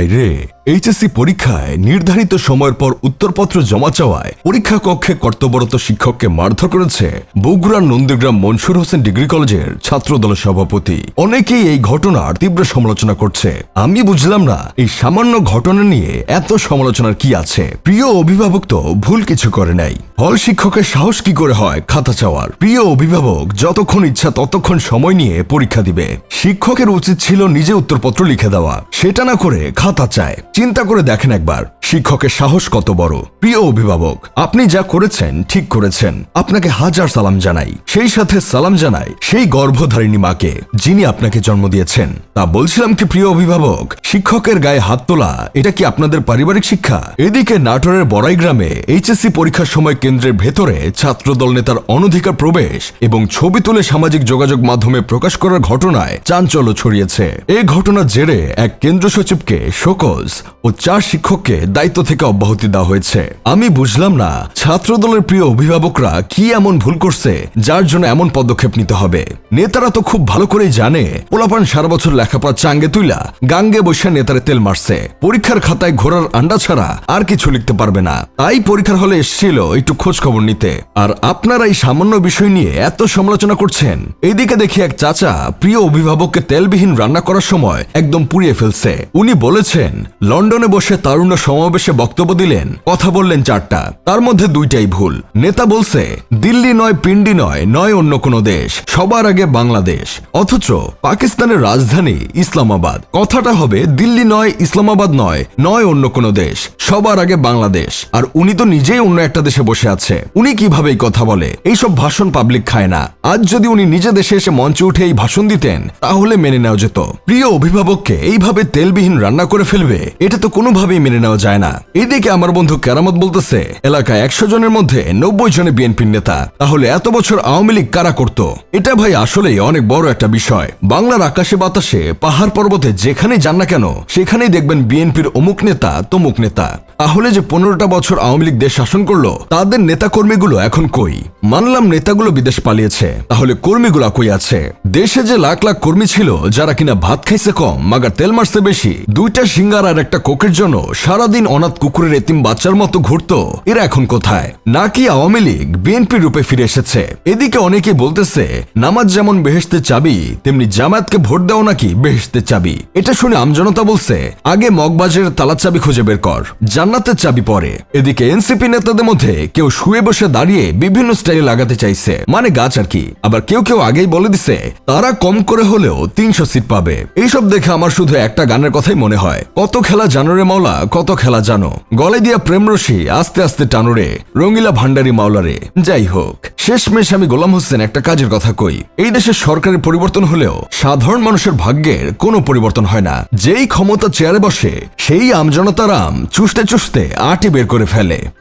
ভাইরে এইচএসসি পরীক্ষায় নির্ধারিত সময়ের পর উত্তরপত্র জমা চাওয়ায় পরীক্ষা কক্ষে কর্তব্যরত শিক্ষককে মারধর করেছে বগুড়ার নন্দীগ্রাম মনসুর হোসেন ডিগ্রি কলেজের ছাত্রদল সভাপতি। অনেকেই এই ঘটনার তীব্র সমালোচনা করছে। আমি বুঝলাম না, এই সামান্য ঘটনা নিয়ে এত সমালোচনার কি আছে? প্রিয় অভিভাবক তো ভুল কিছু করে নাই। হল শিক্ষকের সাহস কি করে হয় খাতা চাওয়ার? প্রিয় অভিভাবক, যতক্ষণ ইচ্ছা ততক্ষণ সময় নিয়ে পরীক্ষা দিবে। শিক্ষকের উচিত ছিল নিজে উত্তরপত্র লিখে দেওয়া। সেটা না করে খাতা চায়। চিন্তা করে দেখেন একবার। শিক্ষকের সাহস কত বড়। প্রিয় অভিভাবক, আপনি যা করেছেন, ঠিক করেছেন। আপনাকে হাজার সালাম জানাই। সেই সাথে সালাম জানাই সেই গর্ভধারিণী মাকে, যিনি আপনাকে জন্ম দিয়েছেন। তা বলছিলাম কি, প্রিয় অভিভাবক, শিক্ষকের গায়ে হাত তোলা, এটা কি আপনাদের পারিবারিক শিক্ষা? এদিকে নাটোরের বড়াই গ্রামে এইচএসসি পরীক্ষার সময় কেন্দ্রের ভেতরে ছাত্রদল নেতার অনধিকার প্রবেশ এবং ছবি তুলে সামাজিক যোগাযোগ মাধ্যমে প্রকাশ করার ঘটনায় চাঞ্চল্য ছড়িয়েছে। এই ঘটনার জেরে এক কেন্দ্র সচিবকে শোকজ ও চার শিক্ষককে দায়িত্ব থেকে অব্যাহতি দেওয়া হয়েছে। আমি বুঝলাম না, ছাত্রদলের প্রিয় অভিভাবকরা কি এমন ভুল করছে, যার জন্য এমন পদক্ষেপ নিতে হবে। নেতারা তো খুব ভালো করেই জানে, পোলাপান সারা বছর লেখাপড়া চাঙ্গে তুইলা, গাঙ্গে বসে নেতারে তেল মারছে। পরীক্ষার খাতায় ঘোড়ার আন্ডা ছাড়া আর কিছু লিখতে পারবে না। তাই পরীক্ষার হলে এসেছিল একটু খোঁজ খবর নিতে। আর আপনারা এই সামান্য বিষয় নিয়ে এত সমালোচনা করছেন? এইদিকে দেখি এক চাচা প্রিয় অভিভাবককে তেলবিহীন রান্না করার সময় একদম পুড়িয়ে ফেলছে। উনি বলেছেন লন্ডনে বসে তারুণ্য সমাবেশে বক্তব্য দিলেন, কথা বললেন চারটা। তার মধ্যে দুইটাই ভুল। নেতা বলছে, দিল্লি নয়, পিন্ডি নয় নয় অন্য কোনো দেশ, সবার আগে বাংলাদেশ। অথচ পাকিস্তানের রাজধানী ইসলামাবাদ। কথাটা হবে, দিল্লি নয়, ইসলামাবাদ নয় নয় অন্য কোনো দেশ, সবার আগে বাংলাদেশ। আর উনি তো নিজেই অন্য একটা দেশে বসে আছে। উনি কীভাবে এই কথা বলে? এইসব ভাষণ পাবলিক খায় না। আজ যদি উনি নিজে দেশে এসে মঞ্চে উঠে এই ভাষণ দিতেন, তাহলে মেনে নেওয়া যেত। প্রিয় অভিভাবককে এইভাবে তেলবিহীন রান্না করে ফেলবে। এটা তো কোনোভাবেই মেনে নেওয়া যায় না। এদিকে আমার বন্ধু কেরামত বলতেছে, এলাকায় একশো জনের মধ্যে নব্বই জনে বিএনপির নেতা। তাহলে এত বছর আওয়ামী লীগ কারা করত? এটা ভাই আসলেই অনেক বড় একটা বিষয়। বাংলার আকাশে বাতাসে পাহাড় পর্বতে যেখানে যান না কেন, সেখানেই দেখবেন বিএনপির অমুক নেতা, তমুক নেতা। তাহলে যে পনেরোটা বছর আওয়ামী লীগ দেশ শাসন করল, তাদের নেতা কর্মীগুলো এখন কই? মানলাম নেতাগুলো বিদেশ পালিয়েছে, তাহলে কর্মীগুলো কই আছে? দেশে যে লাখ লাখ কর্মী ছিল, যারা কিনা ভাত খাইছে কম, মাগার তেল মারছে বেশি, দুইটা সিঙ্গার আর একটা কোকের জন্য সারাদিন অনাথ কুকুরের এতিম বাচ্চার মতো ঘুরতো, এরা এখন কোথায়? নাকি আওয়ামী লীগ বিএনপি রূপে ফিরে এসেছে? এদিকে অনেকে বলতেছে, নামাজ যেমন বেহেস্তের চাবি, তেমনি জামায়াতকে ভোট দেওয়া নাকি বেহেস্তের চাবি। এটা শুনে আমজনতা বলছে, আগে মগবাজের তালা চাবি খুঁজে বের কর। জান্নাতের চাবি পরে এদিকে এনসিপি নেতাদের মধ্যে কেউ শুয়ে বসে দাঁড়িয়ে বিভিন্ন স্টাইল লাগাতে চাইছে। মানে গাছ আর কি। আবার কেউ কেউ আগেই বলে দিছে, তারা কম করে হলেও তিনশো সিট পাবে। এইসব দেখে আমার শুধু একটা গানের কথাই মনে হয়। কত খেলা জানো রে মাওলা, কত খেলা জানো। গলে দিয়া প্রেমরসি আস্তে আস্তে টানোরে রঙিলা ভান্ডারি মাওলারে যাই হোক। শেষমেশ আমি গোলাম হোসেন একটা কাজের কথা কই। এই দেশের সরকারের পরিবর্তন হলেও সাধারণ মানুষের ভাগ্যের কোনো পরিবর্তন হয় না। যেই ক্ষমতা চেয়ারে বসে, সেই আমজনতার আম চুষতে চুষতে আটি বের করে ফেলে।